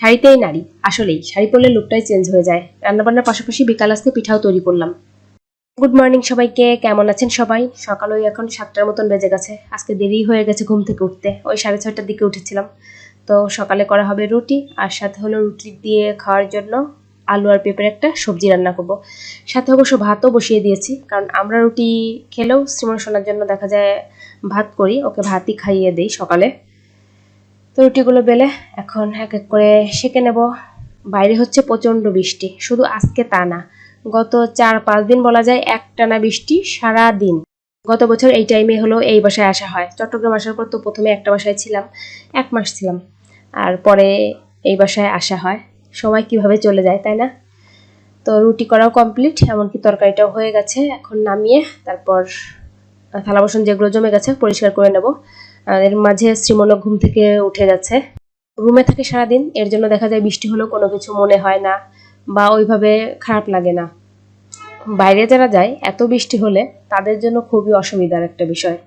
শাড়িতেই নারী। আসলেই, শাড়ি পরলে লুকটাই চেঞ্জ হয়ে যায়। রান্নাবান্নার পাশাপাশি বিকাল আজকে পিঠাও তৈরি করলাম। গুড মর্নিং সবাইকে, কেমন আছেন সবাই? সকাল ওই এখন সাতটার মতন বেজে গেছে। আজকে দেরি হয়ে গেছে ঘুম থেকে উঠতে। ওই সাড়ে ছয়টার দিকে উঠেছিলাম। তো সকালে করা হবে রুটি, আর সাথে হলো রুটি দিয়ে খাওয়ার জন্য আলু আর পেঁপের একটা সবজি রান্না করব। সাথে অবশ্য ভাতও বসিয়ে দিয়েছি, কারণ আমরা রুটি খেলেও শ্রীমন শোনার জন্য দেখা যায় ভাত করি, ওকে ভাতই খাইয়ে দিই সকালে। তো রুটিগুলো বেলে এখন এক এক করে সেঁকে নেব। বাইরে হচ্ছে প্রচণ্ড বৃষ্টি, শুধু আজকে তা না। গত চার, পাঁচ দিন বলা যায় একটানা বৃষ্টি সারা দিন। গত বছর এই টাইমে হলো এই বাসায় আসা হয়। চট্টগ্রাম আসার পর তো প্রথমে একটা বাসায় ছিলাম, এক মাস ছিলাম। আর পরে এই বাসায় আসা হয়। সময় কীভাবে চলে যায়, তাই না? তো রুটি করাও কমপ্লিট এমনকি তরকারিটাও হয়ে গেছে। এখন নামিয়ে তারপর থালা বাসন যেগুলো জমে গেছে, পরিষ্কার করে নেব। আর এর মাঝে শ্রীমনক ঘুম থেকে উঠে যাচ্ছে। রুমে থাকে সারাদিন, এর জন্য দেখা যায় বৃষ্টি হলেও কোনো কিছু মনে হয় না বা ওইভাবে খারাপ লাগে না। বাইরে যারা যায়, এত বৃষ্টি হলে তাদের জন্য খুবই অসুবিধার একটা বিষয়।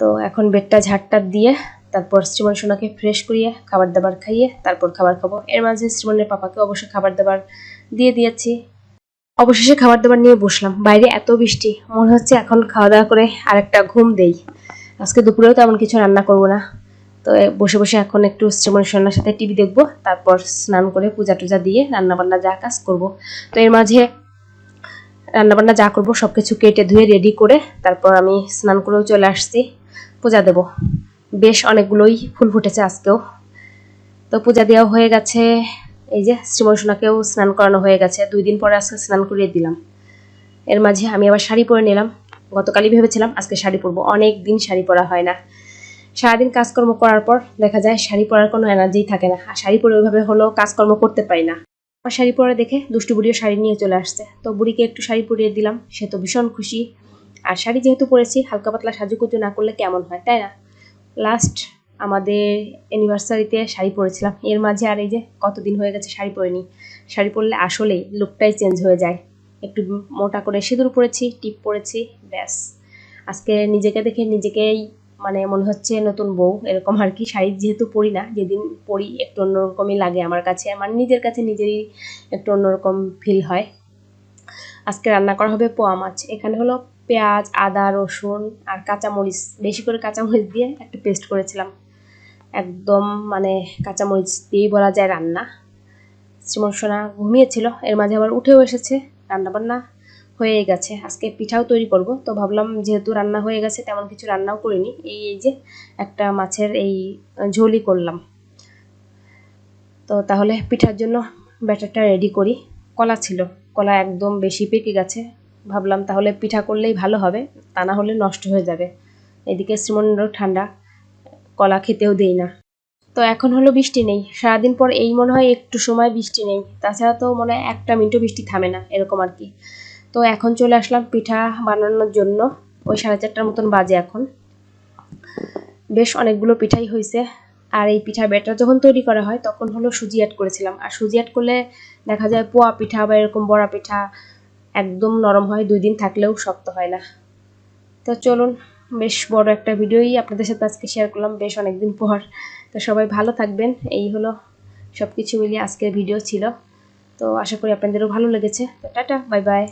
তো এখন বেডটা ঝাড়টা দিয়ে তারপর শ্রীমন সোনাকে ফ্রেশ করিয়ে খাবার দাবার খাইয়ে তারপর খাবার খাব। এর মাঝে শ্রীমনের পাপাকে অবশ্য খাবার দাবার দিয়ে দিয়েছি। অবশেষে খাবার দাবার নিয়ে বসলাম। বাইরে এত বৃষ্টি, মনে হচ্ছে এখন খাওয়া দাওয়া করে আরেকটা ঘুম দেই। আজকে দুপুরেও তেমন কিছু রান্না করব না। তো বসে বসে এখন একটু শ্রীমন সোনার সাথে টিভি দেখব, তারপর স্নান করে পূজা টুজা দিয়ে রান্না বান্না যা কাজ করব। তো এর মাঝে রান্নাবান্না যা করব সব কিছু কেটে ধুয়ে রেডি করে তারপর আমি স্নান করেও চলে আসছি, পূজা দেব। বেশ অনেকগুলোই ফুল ফুটেছে আজকেও। তো পূজা দেওয়া হয়ে গেছে, এই যে শ্রীমন সোনাকেও স্নান করানো হয়ে গেছে, দুই দিন পরে আজকে স্নান করিয়ে দিলাম। এর মাঝে আমি আবার শাড়ি পরে নিলাম। গতকালই ভেবেছিলাম আজকে শাড়ি পরবো। অনেক দিন শাড়ি পরা হয় না। সারাদিন কাজকর্ম করার পর দেখা যায় শাড়ি পরার কোনো এনার্জি থাকে না। আর শাড়ি পরে ওইভাবে হলো কাজকর্ম করতে পারি না। আমার শাড়ি পরে দেখে দুষ্টু বুড়িও শাড়ি নিয়ে চলে আসছে। তো বুড়িকে একটু শাড়ি পরিয়ে দিলাম। সে তো ভীষণ খুশি। আর শাড়ি যেহেতু পরেছি, হালকা পাতলা সাজুকুজু না করলে কেমন হয়, তাই না? লাস্ট আমাদের অ্যানিভার্সারিতে শাড়ি পরেছিলাম। এর মাঝে আর এই যে কতদিন হয়ে গেছে শাড়ি পরিনি। শাড়ি পরলে আসলেই লুকটাই চেঞ্জ হয়ে যায়। একটু মোটা করে সিঁদুর পরেছি, টিপ পরেছি, ব্যাস। আজকে নিজেকে দেখে নিজেকেই মানে মনে হচ্ছে নতুন বউ, এরকম আর কি শাড়ি যেহেতু পরি না, যেদিন পরি একটু অন্যরকমই লাগে আমার কাছে মানে নিজের কাছে নিজেরই একটু অন্যরকম ফিল হয়। আজকে রান্না করা হবে পোয়া মাছ, এখানে হলো পেঁয়াজ, আদা, রসুন আর কাঁচামরিচ। বেশি করে কাঁচামরিচ দিয়ে একটা পেস্ট করেছিলাম। একদম মানে কাঁচামরিচ দিয়েই বলা যায় রান্না। শ্রীমর্ষনা ঘুমিয়েছিল, এর মাঝে আবার উঠেও এসেছে। রান্নাবান্না হয়ে গেছে। আজকে পিঠাও তৈরি করব। তো ভাবলাম যেহেতু রান্না হয়ে গেছে, তেমন কিছু রান্নাও করিনি। এই এই যে একটা মাছের এই ঝোলই করলাম। তো তাহলে পিঠার জন্য ব্যাটারটা রেডি করি। কলা ছিল। কলা একদম বেশি পেকে গেছে। ভাবলাম তাহলে পিঠা করলেই ভালো হবে, তা না হলে নষ্ট হয়ে যাবে। এদিকে শ্রীমন্দ্র ঠান্ডা। কলা খেতেও দেই না। তো এখন হলো বৃষ্টি নেই। সারাদিন পর এই মনে হয় একটু সময় বৃষ্টি নেই। তাছাড়া তো মনে হয় একটা মিনিটও বৃষ্টি থামে না, এরকম আর কি। তো এখন চলে আসলাম পিঠা বানানোর জন্য। ওই সাড়ে চারটার মতন বাজে এখন। বেশ অনেকগুলো পিঠাই হয়েছে আর এই পিঠা ব্যাটার যখন তৈরি করা হয়, তখন হলো সুজি অ্যাড করেছিলাম। আর সুজি অ্যাড করলে দেখা যায় পোয়া পিঠা বা এরকম বড়া পিঠা একদম নরম হয়, দুই দিন থাকলেও শক্ত হয় না। তো চলুন বেশ বড় একটা ভিডিওই আপনাদের সাথে আজকে শেয়ার করলাম, বেশ অনেকদিন পর। তো সবাই ভালো থাকবেন। এই হলো সব কিছু মিলিয়ে আজকের ভিডিও ছিল। তো আশা করি আপনাদেরও ভালো লেগেছে। তো টাটা বাই বাই